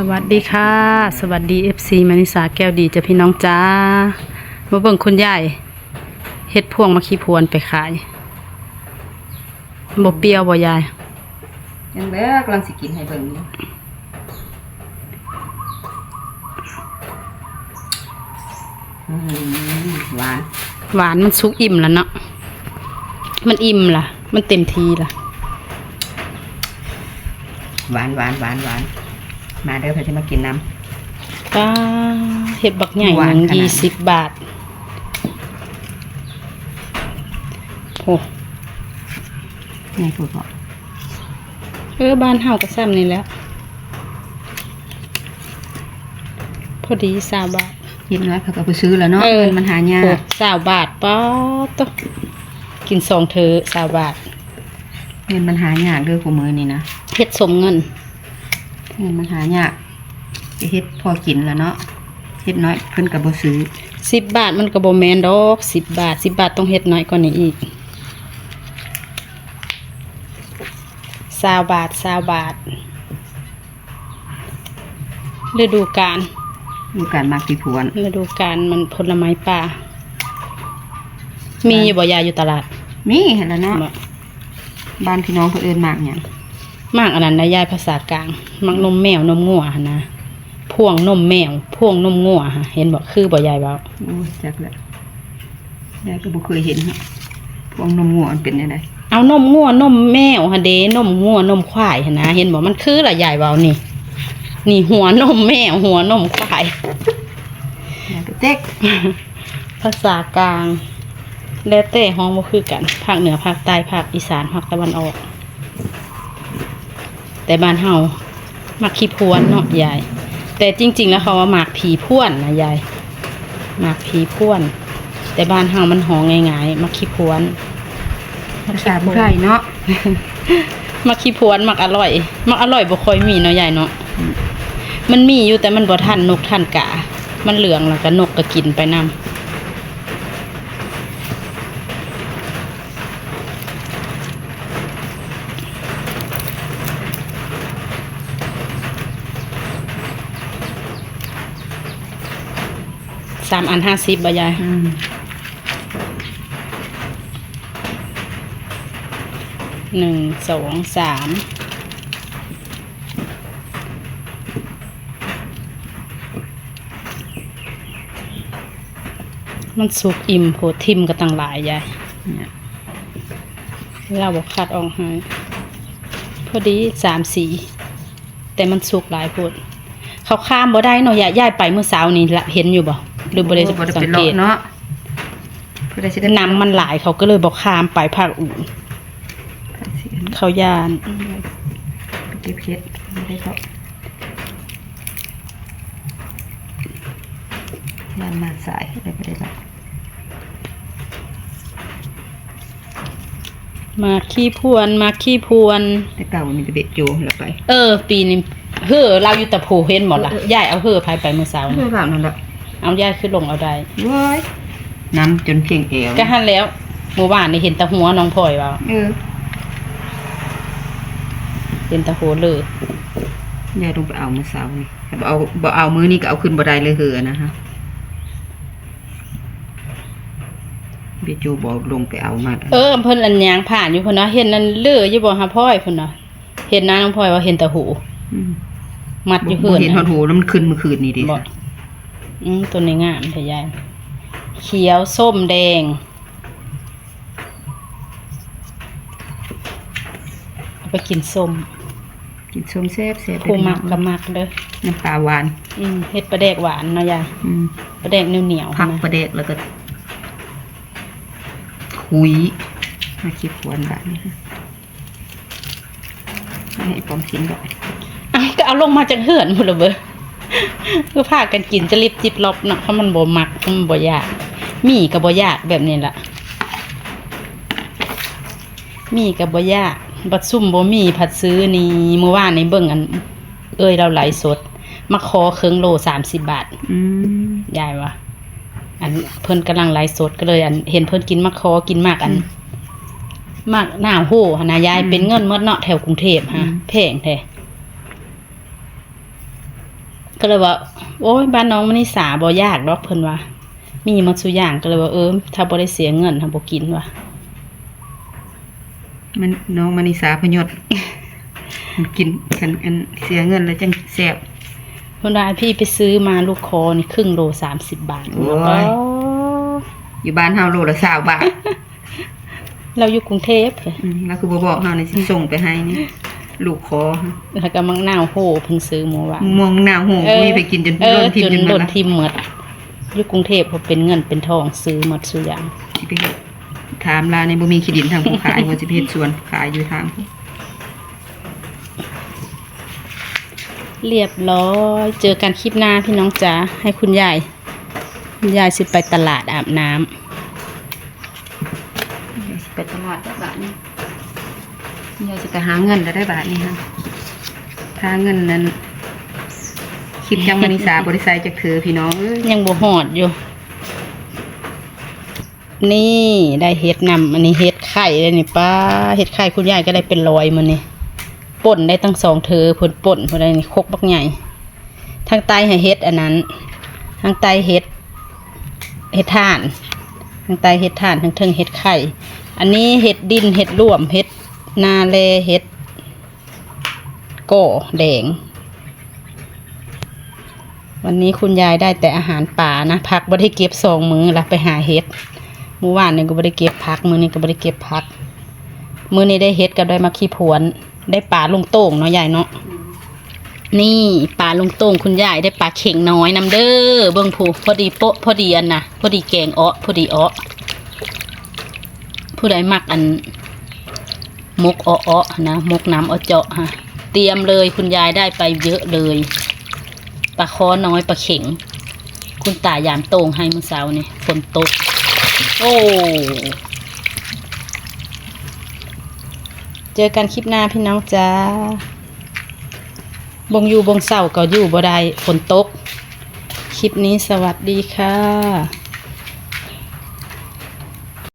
สวัสดีค่ะ สวัสดี FC มานิสาแก้วดีจ้ะพี่น้องจ้ามาเบิ่งคุณยายเฮ็ดพวงมาขี้พวนไปขายบ่เปรี้ยวบ่ยายยังแรกกำลังสิกินให้เบิ่งอยู่อืมหวานหวานมันสุกอิ่มแล้วเนาะมันอิ่มล่ะ มันเต็มทีล่ะ หวานหวานหวานหวาน มาเด้อเพื่อที่มากินน้ป้าเฮ็ดบักใหญ่หวานหนึ่งขนาด ยี่สิบบาทโอ้ำนี่คือพอเออบ้านเฮาก็ซ้ำนี่แหล้ว พอดีสามบาทกินแล้วเขาก็ไปซื้อแล้วเนาะเออเงินมันหายากโอ้สาวบาทป๊อดตวกินสองเธอสาวบาทเงินมันหายากเด้อกูมือนี่นะเฮ็ดสมเงินเงิ นมันหายากไปเฮ็ดพอกินแล้วเนาะเฮ็ดน้อยเพิ่นก็บ่ซื้อสิบบาทมันก็บ่แมนดอกสิบบาทสิบบาทต้องเฮ็ดน้อยกว่านี้อีกสาวบาทสาวบาทฤดูกาลดูการมากที่พวนฤดูกาลมันผลไม้ป่า มีอยู่บ่ยาอยู่ตลาด มีเห็นแล้วเนาะบ่บ้านพี่น้องเพิ่นเอิ้นมากหยัง มากอันนั้นนะยายภาษากลางมักนมแมวนมงัวหั่นนะพวงนมแมวพวงนมงัวฮะเห็นบ่คือบ่ยายเว้าโอ้ยจักแล้วยายก็บ่เคยเห็นเนาะพวงนมงัวมันเป็นยังไงเอานมงัวนมแมวฮะเด้นมงัวนมควายหั่นนะเห็นบ่มันคือละยายเว้านี่ นี่หัวนมแมวหัวนมควายยายก็เจ๊กภาษากลางแล้วแต่ห้องบ่คือกันภาคเหนือภาคใต้ภาคอีสานภาคตะวันออก แต่บ้านเฮามักขี้พวนเนาะยาย แต่จริง ๆ แล้วเขาว่าหมากผีพ่วนนะยายหมากผีพ่วน แต่บ้านเฮามันหองง่ายๆมักขี้พวนภาษาผู้ไทยเนาะมักขี้พวนมักอร่อยมักอร่อยบ่ค่อยมีเนาะยายเนาะมันมีอยู่แต่มันบ่ทันนกทันกามันเหลืองแล้วก็นกก็กินไปนำ สามอันห้าสิบบ่ยายอืมหนึ่งสองสามมันสุกอิ่มโหทิมก็ตั้งหลายยายเนี่ยเราบอกคัดออกให้พอดีสามสี แต่มันสุกหลายโพด เขาข้ามบ่ได้เนาะยายยายไปเมื่อเช้านี้ละเห็นอยู่บ่หรือบ่ได้บ่ได้สัเป็นงเลาะเกตเนาะเพื่อได้สิได้น้ำมันหลายเขาก็เลยบอกข้ามไปภาคอื่นเขาย่านเก็บเพชรไม่ได้เพราะยานมาสายได้บ่ได้แบบมาขี้พวนมาขี้พวนแต่เก่ามีแต่เบ็ดโจแล้วไป เออ ปีนี้ เฮ้อเราอยู่แต่โผเห็นหมดละยายเอาเฮ้อพายไปเมื่อเช้าไม่นี่แบบนั้นละเอายายขึ้นลงเอาได้ว้ายน้ำจนเพียงเอวก็หันแล้วเมื่อวานนี่เห็นแตะหัวน้องพลอยว่าเออเห็นแตะหัวเลยยายลงไปเอามือเสาร์นี่ถ้าบ่เอาบ่เอามือนี่ก็เอาขึ้นบ่ได้เลยเหอะนะฮะเบ็ดโจบอกลงไปเอามาเออเพิ่นอันยางผ่านอยู่เพิ่นเนาะเห็นนั่นเลืออยู่บ่ฮะพลอยเพิ่นเนาะเห็นนางน้องพลอยว่าเห็นแตะหู มมัดอยู่บ่เฮือนเห็นหอดหูแล้วมันขึ้นเมื่อคืนนี่ดิบ่อืมตัวนี้งามเถอะยายเขียวส้มแดงเอาไปกินส้มกินส้มแซ่บแซ่บผู้มักก็มักเด้อน้ำปลาหวาน อืมเฮ็ดปลาแดกหวานเนาะยายอืมปลาแดกเหนียวเหนียวๆผักนะประเดกแล้วก็คุยมาคิดหวานแบบนี้ฮะให้ปอมชิ้นก่อนเอา ก็เอาลงมาจากเหือนหมดเลยเบ้อคือพากันกินจะรีบจิบลบเนาะเพราะมันบ่มักมันบ่ยาก มีก็บ่ยากแบบนี้ล่ะมีก็บ่ยากบัดซุ่มบ่มีผัดซื้อนี่เมื่อวานนี่เบิ่งอัน เอ้ยเราไหลฟ์สด มาขอเครื่องโล30บาทอืมยายว่าอันเพิ่นกำลังไลฟ์สดก็เลย อัน เห็นเพิ่นกินมะคอกินมากอันมากหน้าโหหนนะยายเป็นเงินเมื่อเนาะแถวกรุงเทพฮะแพงแท้ ก็เลยว่า โอ้ยบ้านน้องมันนี่สาบ่ยากดอกเพิ่นว่า มีหมาสุอย่างก็เลยว่าเออถ้าบ่ได้เสียเงินทำบ่กินว่ะมันน้องมณิสาพยศมันกินกันอันเสียเงินแล้วจังแซ่บเพิ่นว่าพี่ไปซื้อมาลูกคอนี่ครึ่งโล30บาทโอ้ยอยู่บ้านเฮาโลละ20บาท เราอยู่กรุงเทพเพิ่นอืมแล้วคือบ่บอกเฮานี่สิส่งไปให้นี่ ลูกคอแล้วก็มังนาวโหเพิ่นซื้อหมู่ว่าม่วงหนาวหูมีไปกินจนเออล้นทิ่มจจนนหมโดดนละทิมหมดอยู่กรุงเทพบ่เป็นเงินเป็นทองซื้อหมดสุอย่าง สิไปเฮ็ดถามลาในบ่มีขี้ดินทางผู้ขายว่าสิไปเฮ็ดสวนขายอยู่ทางผู้เรียบร้อย เจอกันคลิปหน้าพี่น้องจ๋าให้คุณยายคุณยายสิไปตลาดอาบน้ำเดี๋ยวสิไปตลาดได้บาทนี่ ยายสิไปหาเงินแล้วได้บาทนี่ฮะถ้าเงินนั้นคิดจังมณิสาบริษัทจากเธอพี่น้องเอ้ยยังบ่หอดอยู่ นี่ได้เฮ็ดนำอันนี้เฮ็ดไข่เลยนี่ป้าเฮ็ดไข่คุณยายก็ได้เป็นร้อยมื้อนี่ป่นได้ตั้งสองเธอเพิ่นป่นเพิ่นได้นี่คกบักใหญ่ทางใต้ให้เฮ็ดอันนั้น ทางใต้เฮ็ดเฮ็ดถ่าน ทางใต้เฮ็ดถ่านทางเทิงเฮ็ดไข่ อันนี้เฮ็ดดินเฮ็ดร่วมเฮ็ด นาแลเฮ็ดก่อแดง วันนี้คุณยายได้แต่อาหารป่านะพักบ่ได้เก็บสองมือละไปหาเฮ็ดเมื่อวานนี่ก็บ่ได้เก็บพักมือนี้ก็บ่ได้เก็บพัก มือนี้ได้เฮ็ดกับได้มาขี้ผวน ได้ปลาลุงโต่งเนาะยายเนาะนี่ปลาลุงโต่งคุณยายได้ปลาเข่งน้อยนำเด้อเบิ่งผู้พอดีโปะพอดีอันนะพอดีแกงอ้อพอดีอ้อผู้ใดมักอัน มกอ้อๆนะมกน้ำอ้อเจาะฮะเตรียมเลยคุณยายได้ไปเยอะเลยปลาคอน้อยปลาเข็ง คุณตายามโต่งให้มือเช้านี่ฝนตก โอ้เจอกันคลิปหน้าพี่น้องจ้าบงอยู่บงเศร้าก็อยู่บ่ได้ฝนตก คลิปนี้สวัสดีค่ะ